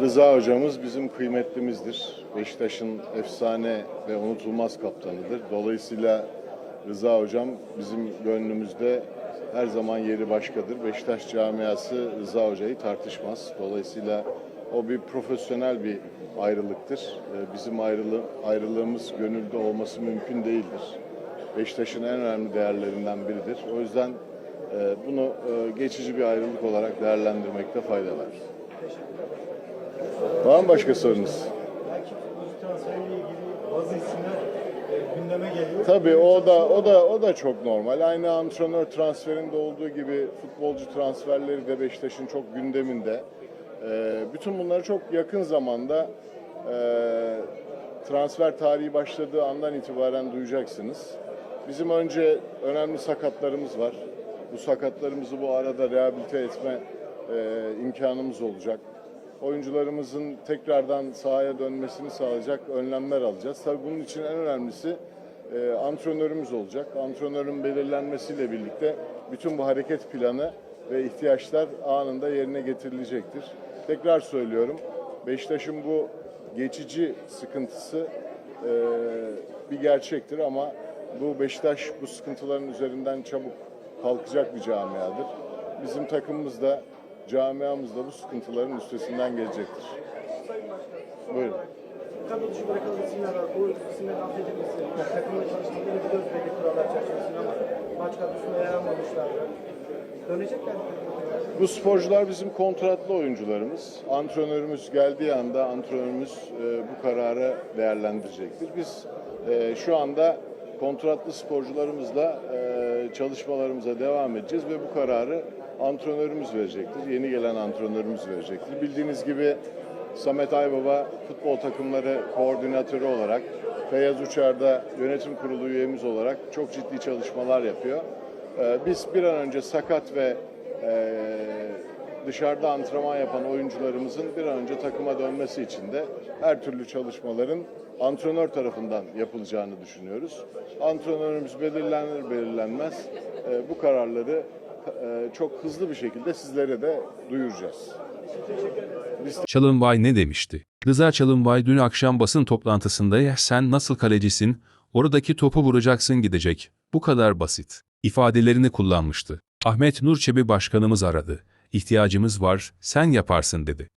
Rıza hocamız bizim kıymetlimizdir. Beşiktaş'ın efsane ve unutulmaz kaptanıdır. Dolayısıyla Rıza hocam bizim gönlümüzde her zaman yeri başkadır. Beşiktaş camiası Rıza hocayı tartışmaz. Dolayısıyla o bir profesyonel bir ayrılıktır. Ee, Bizim ayrılı, ayrılığımız gönülde olması mümkün değildir. Beşiktaş'ın en önemli değerlerinden biridir. O yüzden e, bunu e, geçici bir ayrılık olarak değerlendirmekte fayda var. Var mı başka sorunuz? Bazı isimler e, gündeme geliyor. Tabii o da o da o da çok normal. Aynı antrenör transferinde olduğu gibi futbolcu transferleri de Beşiktaş'ın çok gündeminde. Ee, bütün bunları çok yakın zamanda e, transfer tarihi başladığı andan itibaren duyacaksınız. Bizim önce önemli sakatlarımız var. Bu sakatlarımızı bu arada rehabilite etme e, imkanımız olacak. Oyuncularımızın tekrardan sahaya dönmesini sağlayacak önlemler alacağız. Tabii bunun için en önemlisi e, antrenörümüz olacak. Antrenörün belirlenmesiyle birlikte bütün bu hareket planı ve ihtiyaçlar anında yerine getirilecektir. Tekrar söylüyorum, Beşiktaş'ın bu geçici sıkıntısı e, bir gerçektir ama bu Beşiktaş bu sıkıntıların üzerinden çabuk kalkacak bir camiadır. Bizim takımımız da camiamız da bu sıkıntıların üstesinden gelecektir. Sayın Başkan, Buyurun. kadro dışı bırakılan isimler var. Bu isimlerin affedilmesi, takımla çalışmaları biliyoruz belli kurallar çerçevesinde ama maç kadrosunda yer almamışlardı. Dönecekler? Bu sporcular bizim kontratlı oyuncularımız. Antrenörümüz geldiği anda antrenörümüz e, bu kararı değerlendirecektir. Biz e, şu anda kontratlı sporcularımızla e, çalışmalarımıza devam edeceğiz ve bu kararı antrenörümüz verecektir. Yeni gelen antrenörümüz verecektir. Bildiğiniz gibi Samet Aybaba futbol takımları koordinatörü olarak Feyyaz Uçar'da yönetim kurulu üyemiz olarak çok ciddi çalışmalar yapıyor. Ee, Biz bir an önce sakat ve e, dışarıda antrenman yapan oyuncularımızın bir an önce takıma dönmesi için de her türlü çalışmaların antrenör tarafından yapılacağını düşünüyoruz. Antrenörümüz belirlenir belirlenmez e, bu kararları e, çok hızlı bir şekilde sizlere de duyuracağız. Çalınbay ne demişti? Rıza Çalınbay dün akşam basın toplantısında ya sen nasıl kalecisin, oradaki topu vuracaksın gidecek. Bu kadar basit. ifadelerini kullanmıştı. Ahmet Nur Çebi başkanımız aradı. İhtiyacımız var, sen yaparsın dedi.